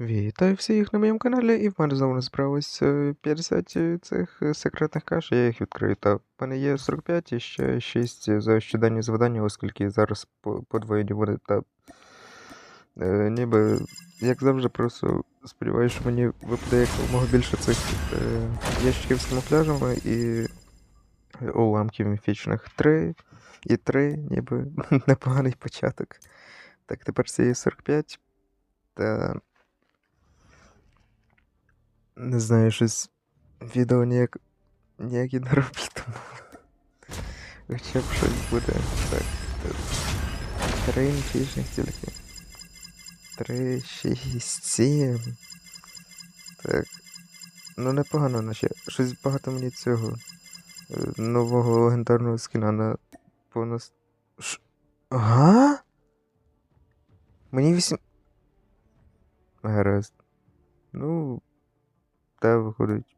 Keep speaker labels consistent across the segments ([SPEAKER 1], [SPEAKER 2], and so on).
[SPEAKER 1] Вітаю всіх на моєму каналі, і в мене знову е, 50 цих е, секретних каш, я їх відкрию. Та в мене є 45 і ще 6 за щоденні завдання, оскільки зараз по- подвоєні вони та е, ніби, як завжди, просто сподіваюся, що мені випаде якомога більше цих е, ящиків з камуфляжами і е, уламків міфічних. Три і три, ніби непоганий початок. Так, тепер це є 45. Та Не знаю, щось відео ніяк ніякі не роблю, тому хоча б щось буде. Так. Три міфічних тільки. Три, шість, сім. Так. Ну непогано, наче. Щось багато мені цього. е, Нового легендарного скіна на повнос. Ш... Ага? Мені вісім. Гаразд. Ну. Та виходить.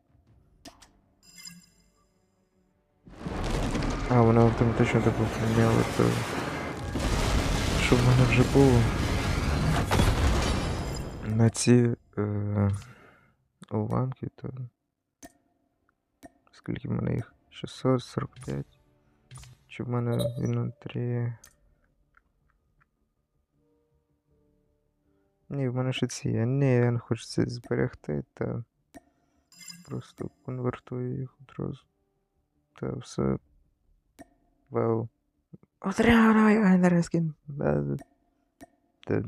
[SPEAKER 1] А, вона автоматично так поміняла, то. Що в мене вже було? На ці е, то. Скільки в мене їх? 645. Чи в мене внутрі. Ні, в мене ще ці. Ні, я не хочу це зберегти, та просто конвертує їх одразу. Та все. Вау. Отримай Айнерескін. Та